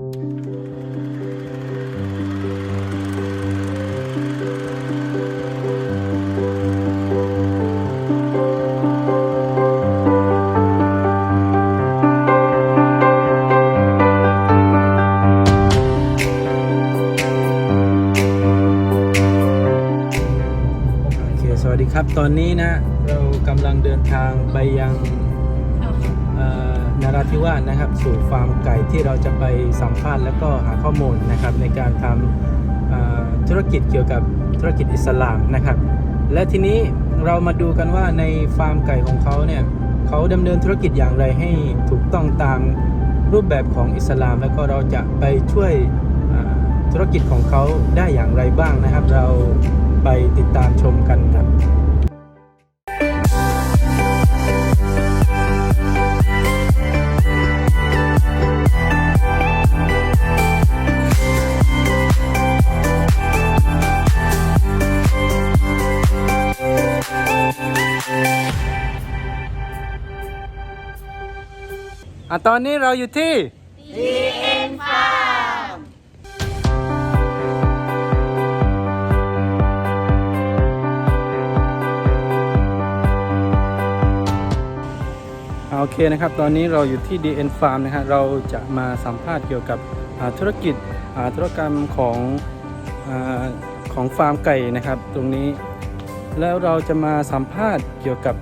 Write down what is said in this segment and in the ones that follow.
โอเคสวัสดีครับตอนนี้นะเรากำลังเดินทางไปยัง เอ่อนราธิวาสนะครับ สู่ฟาร์มไก่ที่เราจะไปสัมภาษณ์แล้วก็หาข้อมูลนะครับในการทำธุรกิจเกี่ยวกับธุรกิจอิสลามนะครับ และทีนี้เรามาดูกันว่าในฟาร์มไก่ของเขาเนี่ยเขาดำเนินธุรกิจอย่างไรให้ถูกต้องตามรูปแบบของอิสลาม แล้วก็เราจะไปช่วยธุรกิจของเขาได้อย่างไรบ้างนะครับ เราไปติดตามชมกันครับ อะตอนนี้เราอยู่ที่ DN Farm โอเคนะครับ ตอนนี้เราอยู่ที่ DN Farm นะฮะเราจะมาสัมภาษณ์เกี่ยวกับอ่าธุรกิจอ่าธุรกรรมของอาของฟาร์มไก่นะครับ ตรงนี้ แล้วเราจะมาสัมภาษณ์เกี่ยวกับ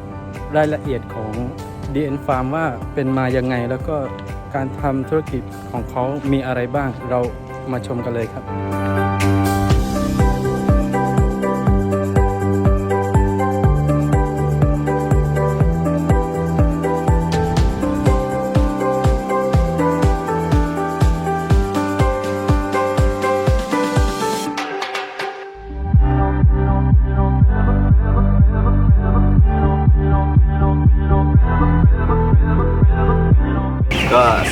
รายละเอียดของ DN Farm ว่าเป็นมายังไง แล้วก็การทำธุรกิจของเขามีอะไรบ้าง เรามาชมกันเลยครับ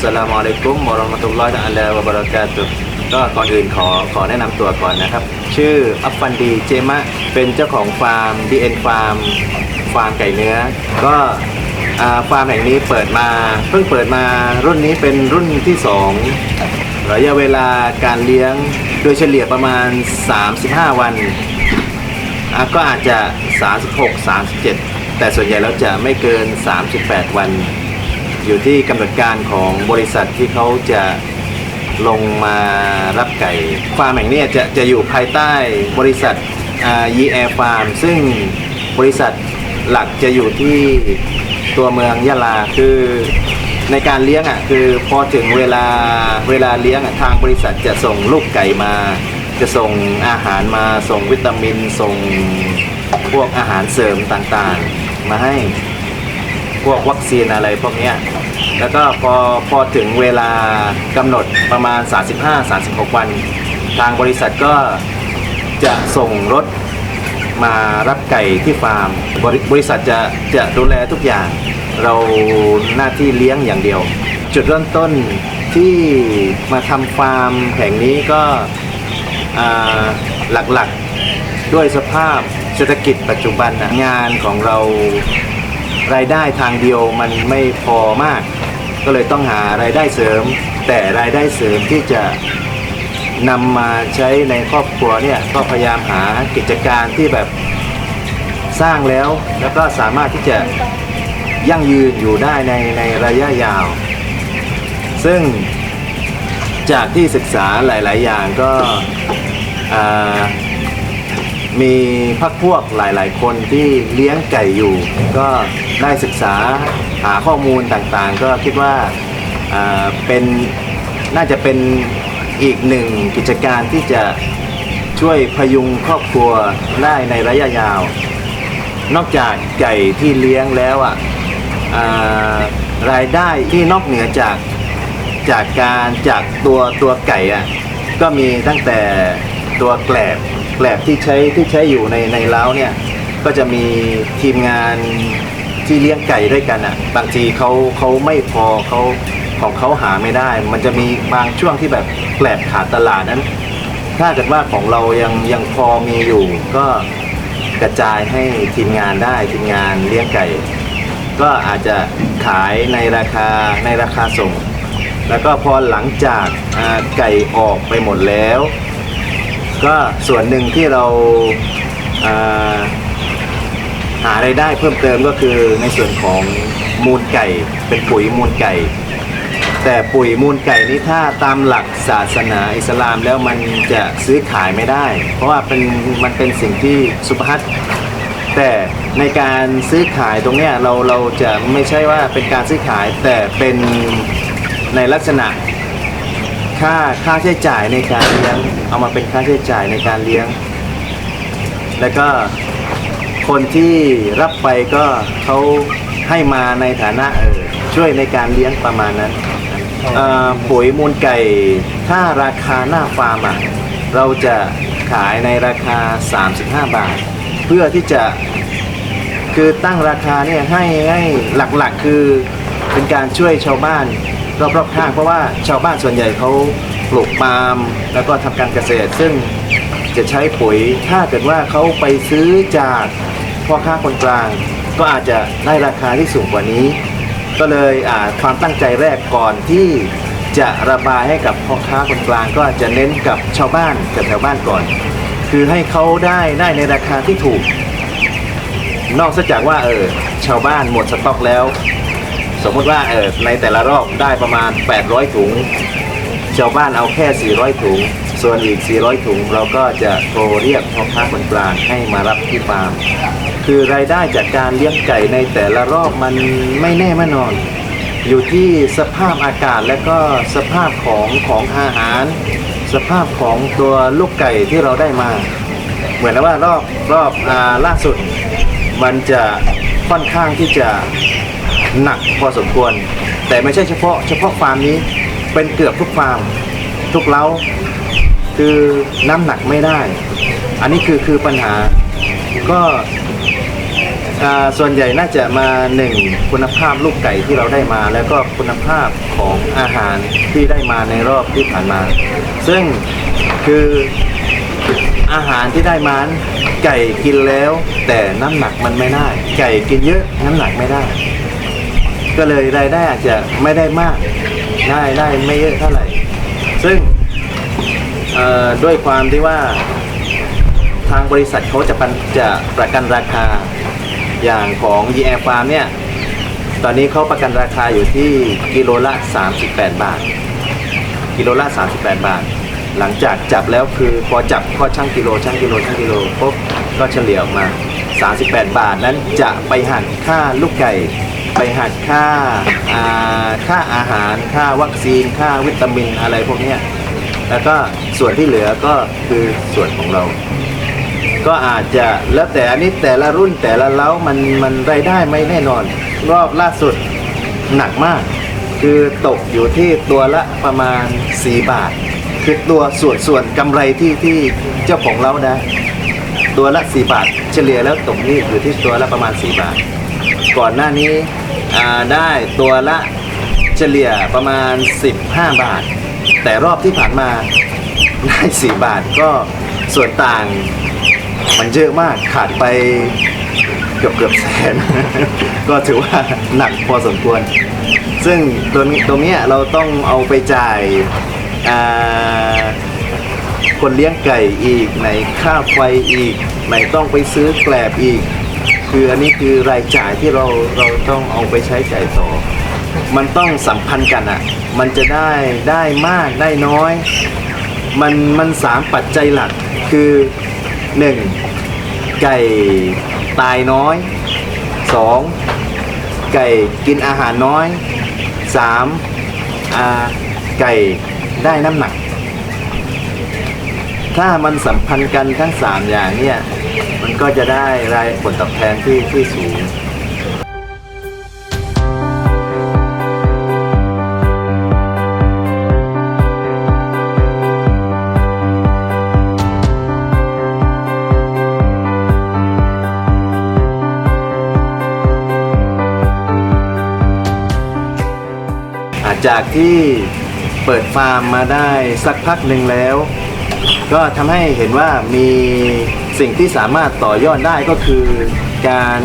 สลามอะลัยกุมวะเราะมตุลลอฮิตะอาลาวะบะเรากาตุก็ก่อนอื่นขอขอแนะนำตัวก่อนนะครับ ชื่ออัฟฟันดีเจมะเป็นเจ้าของฟาร์ม DN ฟาร์มฟาร์มไก่เนื้อ ก็ฟาร์มแห่งนี้เปิดมา เพิ่งเปิดมารุ่นนี้เป็นรุ่นที่ 2 ระยะเวลาการเลี้ยงโดยเฉลี่ยประมาณ 35 วัน ก็อาจจะ 36 37 แต่ส่วนใหญ่แล้วจะไม่เกิน 38 วัน อยู่ที่กำหนดการของบริษัทที่เขาจะลงมารับไก่ฟาร์มแห่งนี้จะจะอยู่ภายใต้บริษัทอ่า e air farm ซึ่งบริษัทหลักจะอยู่ที่ตัวเมืองยะลาคือในการเลี้ยงอะคือพอถึงเวลาเวลาเลี้ยงอะทางบริษัทจะส่งลูกไก่มา จะส่งอาหารมาส่งวิตามิน ส่งพวกอาหารเสริมต่างๆ มาให้ พวกวัคซีนอะไรพวกเนี้ยแล้วก็พอพอถึงเวลากำหนดประมาณ 35-36 วัน ทางบริษัทก็จะส่งรถมารับไก่ที่ฟาร์มบริบริษัทจะจะดูแลทุกอย่าง เราหน้าที่เลี้ยงอย่างเดียว จุดเริ่มต้นที่มาทำฟาร์มแห่งนี้ก็หลักๆด้วยสภาพเศรษฐกิจปัจจุบันนะงานของเรา รายได้ทางเดียวมันไม่พอมาก ก็เลยต้องหารายได้เสริม แต่รายได้เสริมที่จะนำมาใช้ในครอบครัวเนี่ยก็พยายามหากิจการที่แบบสร้างแล้ว แล้วก็สามารถที่จะยั่งยืนอยู่ได้ในในระยะยาว ซึ่งจากที่ศึกษาหลาย ๆ อย่างก็อ่า มีพักพวกหลาย ๆ คนที่เลี้ยงไก่อยู่ ก็ได้ศึกษาหาข้อมูลต่างๆ ก็คิดว่าเป็นน่าจะเป็นอีกหนึ่งกิจการที่จะช่วยพยุงครอบครัวได้ในระยะยาว นอกจากไก่ที่เลี้ยงแล้วอะอ่ารายได้ที่นอกเหนือจากจากการจากตัวตัวไก่อะก็มีตั้งแต่ ตัวแกลบแกลบที่ใช้ที่ใช้อยู่ในในเล้าเนี่ยก็จะมีทีมงานที่เลี้ยงไก่ด้วยกันอะบางทีเขาเขาไม่พอเขาของเขาหาไม่ได้ มันจะมีบางช่วงที่แบบแกลบขาดตลาดนั้น ถ้าเกิดว่าของเรายังยังพอมีอยู่ ก็กระจายให้ทีมงานได้ทีมงานเลี้ยงไก่ ก็อาจจะขายในราคาในราคาส่ง แล้วก็พอหลังจากไก่ออกไปหมดแล้ว ก็ส่วนหนึ่งที่เราาหาไรายได้เพิ่มเติมก็คือในส่วนของมูลไก่เป็นปุ๋ยมูลไก่ แต่ปุ๋ยมูลไก่นี้ถ้าตามหลักศาสนาอิสลามแล้วมันจะซื้อขายไม่ได้ เพราะว่าเป็นมันเป็นสิ่งที่สุภาพแต่ในการซื้อขายตรงเนี้ยเราเราจะไม่ใช่ว่าเป็นการซื้อขายแต่เป็นในลักษณะ ค่าค่าใช้จ่ายในการเลี้ยง เอามาเป็นค่าใช้จ่ายในการเลี้ยง แล้วก็คนที่รับไปก็เขาให้มาในฐานะเออช่วยในการเลี้ยงประมาณนั้นเอ่อปุ๋ยมูลไก่ถ้าราคาหน้าฟาร์มอะเราจะขายในราคา 35 บาท เพื่อที่จะคือตั้งราคาเนี่ยให้ให้หลักๆคือเป็นการช่วยชาวบ้าน รอบๆข้าง เพราะว่าชาวบ้านส่วนใหญ่เขาปลูกปาล์มแล้วก็ทำการเกษตร ซึ่งจะใช้ปุ๋ยถ้าเกิดว่าเขาไปซื้อจากพ่อค้าคนกลาง ก็อาจจะได้ราคาที่สูงกว่านี้ ก็เลยอ่าความตั้งใจแรกก่อนที่จะระบายให้กับพ่อค้าคนกลางก็จะเน้นกับชาวบ้านกับแถวบ้านก่อน คือให้เขาได้ได้ในราคาที่ถูก นอกจากว่าเออชาวบ้านหมดสต็อกแล้ว สมมติว่าเออในแต่ละรอบได้ประมาณ 800 ถุง ชาวบ้านเอาแค่ 400 ถุง ส่วนอีก 400 ถุง เราก็จะโทรเรียกพ่อค้าคนกลางให้มารับที่ฟาร์มคือรายได้จากการเลี้ยงไก่ในแต่ละรอบมันไม่แน่ไม่นอน อยู่ที่สภาพอากาศและก็สภาพของของอาหาร สภาพของตัวลูกไก่ที่เราได้มา เหมือนว่ารอบรอบอล่าสุด มันจะค่อนข้างที่จะ หนักพอสมควร แต่ไม่ใช่เฉพาะเฉพาะฟาร์มนี้เป็นเกือบทุกฟาร์มทุกเล้าคือน้ำหนักไม่ได้ อันนี้คือคือปัญหาก็ส่วนใหญ่น่าจะมาหนึ่งคุณภาพลูกไก่ที่เราได้มา แล้วก็คุณภาพของอาหารที่ได้มาในรอบที่ผ่านมา ซึ่งคืออาหารที่ได้มานไก่กินแล้ว แต่น้ำหนักมันไม่ได้ ไก่กินเยอะน้ำหนักไม่ได้ ก็เลยรายได้อาจจะไม่ได้มาก ได้ได้ไม่เยอะเท่าไหร่ ซึ่งด้วยความที่ว่าทางบริษัทเขาจะปันจะประกันราคาอย่างของ e a i r Farm เนี่ย ตอนนี้เขาประกันราคาอยู่ที่กิโลละ 38 บาท กิโลละ 38 บาท หลังจากจับแล้วคือพอจับข้อช่างกิโลช่างกิโลช่างกิโลปุ๊บก็เฉลี่ยออกมา 38 บาทนั้นจะไปหักค่าลูกไก่ ไปหักค่าอ่าค่าอาหาร ค่าวัคซีน ค่าวิตามินอะไรพวกนี้แล้วก็ส่วนที่เหลือก็คือส่วนของเรา ก็อาจจะแล้วแต่อันนี้แต่ละรุ่นแต่ละเล้ามันมันรายได้ไม่แน่นอน รอบล่าสุดหนักมาก คือตกอยู่ที่ตัวละประมาณ 4 บาท คือตัวส่วนส่วนกำไรที่ที่เจ้าของเล้านะ ตัวละ 4 บาท เฉลี่ยแล้วตกนี่อยู่ที่ตัวละประมาณ 4 บาท ก่อนหน้านี้ได้ตัวละเฉลี่ยประมาณ 15 บาท แต่รอบที่ผ่านมาได้4บาทก็ส่วนต่างมันเยอะมากขาดไปเกือบเกือบแสน ก็ถือว่าหนักพอสมควร ซึ่งตรงตรงนี้เราต้องเอาไปจ่ายอ่า คนเลี้ยงไก่อีก ไหนค่าไฟอีก ไหนต้องไปซื้อแกลบอีก คืออันนี้คือรายจ่ายที่เราเราต้องเอาไปใช้จ่ายต่อ มันต้องสัมพันธ์กันอะ มันจะได้ได้มากได้น้อย มันมันสามปัจจัยหลักคือหนึ่งไก่ตายน้อยสองไก่กินอาหารน้อยสามอ่าไก่ได้น้ำหนัก ถ้ามันสัมพันธ์กันทั้งสามอย่างเนี่ยมันก็จะได้รายผลตอบแทนที่ที่สูงจากที่เปิดฟาร์มมาได้สักพักหนึ่งแล้ว ก็ทำให้เห็นว่ามีสิ่งที่สามารถต่อยอดได้ก็คือการ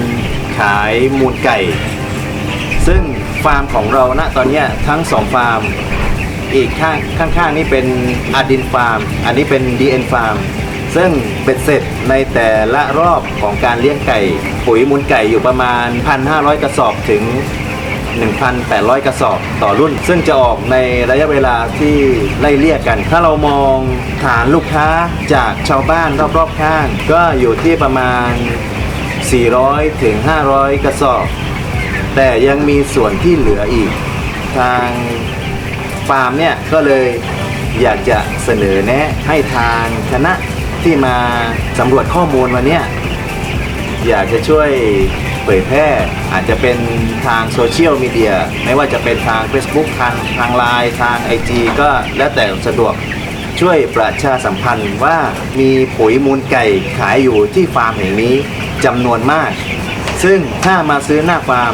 ขายมูลไก่ ซึ่งฟาร์มของเราณตอนนี้ทั้งสองฟาร์ม อีกข้างข้างๆนี่เป็นอาดินฟาร์ม อันนี้เป็น DN ฟาร์มซึ่งเป็นเสร็จในแต่ละรอบของการเลี้ยงไก่ ปุ๋ยมูลไก่อยู่ประมาณ 1,500 กระสอบถึง 1,800 กระสอบต่อรุ่น ซึ่งจะออกในระยะเวลาที่ไล่เลี่ยกัน ถ้าเรามองฐานลูกค้าจากชาวบ้านรอบๆข้าง ก็อยู่ที่ประมาณ 400 ถึง 500 กระสอบ แต่ยังมีส่วนที่เหลืออีก ทางฟาร์มเนี่ยก็เลยอยากจะเสนอแนะให้ทางคณะที่มาสำรวจข้อมูลวันนี้ อยากจะช่วยเผยแพร่ อาจจะเป็นทางโซเชียลมีเดียไม่ว่าจะเป็นทาง Facebook ทางทางไลน์ทาง IG ก็แล้วแต่สะดวกช่วยประชาสัมพันธ์ว่ามีปุ๋ยมูลไก่ขายอยู่ที่ฟาร์มแห่งนี้จำนวนมาก ซึ่งถ้ามาซื้อหน้าฟาร์ม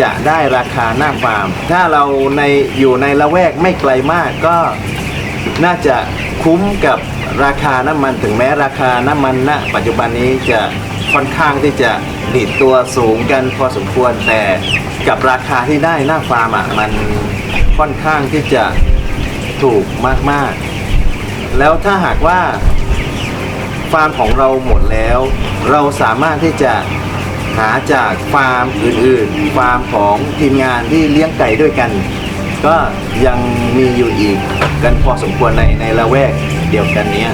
จะได้ราคาหน้าฟาร์ม ถ้าเราในอยู่ในละแวกไม่ไกลมากก็น่าจะคุ้มกับราคาน้ำมันถึงแม้ราคาน้ำมันณปัจจุบันนี้จะ ค่อนข้างที่จะดีดตัวสูงกันพอสมควรแต่กับราคาที่ได้หน้าฟาร์มอะมันค่อนข้างที่จะถูกมากๆ แล้วถ้าหากว่าฟาร์มของเราหมดแล้ว เราสามารถที่จะหาจากฟาร์มอื่นๆ ฟาร์มของทีมงานที่เลี้ยงไก่ด้วยกัน ก็ยังมีอยู่อีกกันพอสมควรในในละแวกเดียวกันเนี้ย